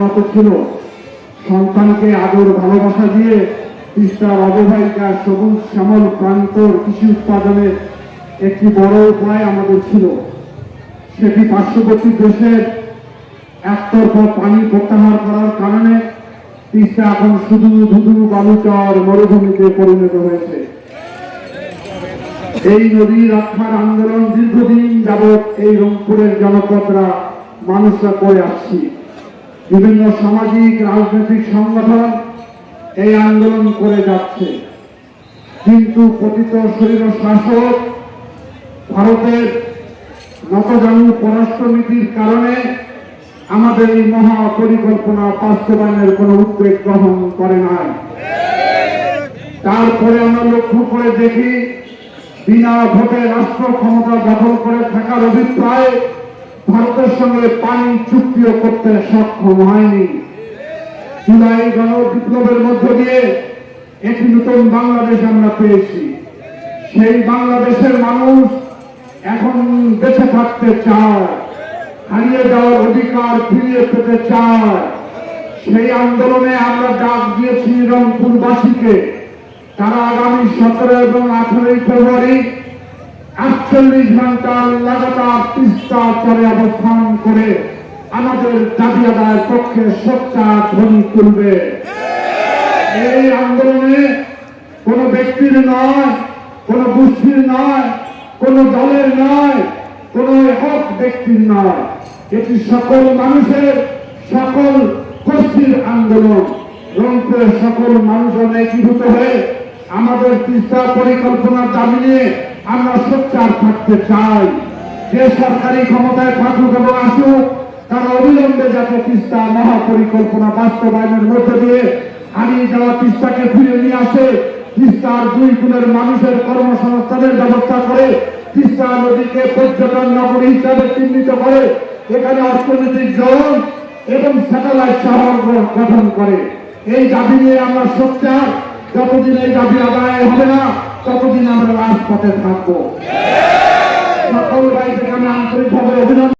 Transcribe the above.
মতো ছিল সন্তানকে আদর, ভালোবাসা দিয়ে তিস্তার অববাহিকা সবুজ, শ্যামল প্রান্তর কৃষি একটি বড় উপায় আমাদের ছিল। সেটি পার্শ্ববর্তী দেশের একতরফা পানি প্রত্যাহার করার কারণে তিস্তা এখন শুধু ধুধু, বালুচর, মরুভূমিতে পরিণত হয়েছে। এই নদী রক্ষার আন্দোলন দীর্ঘদিন যাবৎ এই রংপুরের জনপদরা মানুষরা করে আসছি। বিভিন্ন সামাজিক, রাজনৈতিক সংগঠন এই আন্দোলন করে যাচ্ছে। কিন্তু পতিত শরীর শাসক ভারতের নতজানু পররাষ্ট্রনীতির কারণে আমাদের এই মহা পরিকল্পনা বাস্তবায়নের কোনো উদ্বেগ গ্রহণ করে নাই। তারপরে আমরা লক্ষ্য করে দেখি, বিনা ভোটে রাষ্ট্র ক্ষমতা দখল করে থাকার অভিপ্রায় সঙ্গে পানি চুক্তিও করতে সক্ষম হয়নি। জুলাই গণ বিপ্লবের মধ্য দিয়ে একটি নতুন বাংলাদেশ আমরা পেয়েছি। সেই বাংলাদেশের মানুষ এখন বেঁচে থাকতে চায়, হারিয়ে যাওয়ার অধিকার ফিরিয়ে পেতে চায়। সেই আন্দোলনে আমরা ডাক দিয়েছি রংপুরবাসীকে। তারা আগামী সতেরো এবং আঠারোই ফেব্রুয়ারি আটচল্লিশ ঘণ্টা লাগাতার তিস্তা চরে অবস্থান করে আমাদের দাবি আদায়ের পক্ষে সোচ্চার ধ্বনি তুলবে এই আন্দোলনে কোনো ব্যক্তির নয়, কোনো গোষ্ঠীর নয়, কোনো দলের নয়, কোনো একক ব্যক্তির নয়। এটি সকল মানুষের, সকল গোষ্ঠীর আন্দোলন। রংপুরের সকল মানুষজন একীভূত হয়ে আমাদের তিস্তা পরিকল্পনার দাবি নিয়ে আমরা সোচ্চার থাকতে চাই। যে সরকারি ক্ষমতায় থাকুক এবং আসুক, তারা অবিলম্বে যাতে তিস্তা মহাপরিকল্পনা বাস্তবায়নের মধ্য দিয়ে হারিয়ে যাওয়া তিস্তাকে ফিরে নিয়ে আসে, তিস্তার দুই গুণের মানুষের কর্মসংস্থানের ব্যবস্থা করে তিস্তা নদীকে পর্যটন নগরী হিসাবে চিহ্নিত করে, এখানে অর্থনৈতিক জোন এবং স্যাটেলাইট শহর গঠন করে। এই দাবি নিয়ে আমরা সোচ্চার। যতদিন এই দাবি আদায় হবে না ততদিন আমরা রাজপথে থাকব। সকল ভাইকে আমি আন্তরিকভাবে অভিনন্দন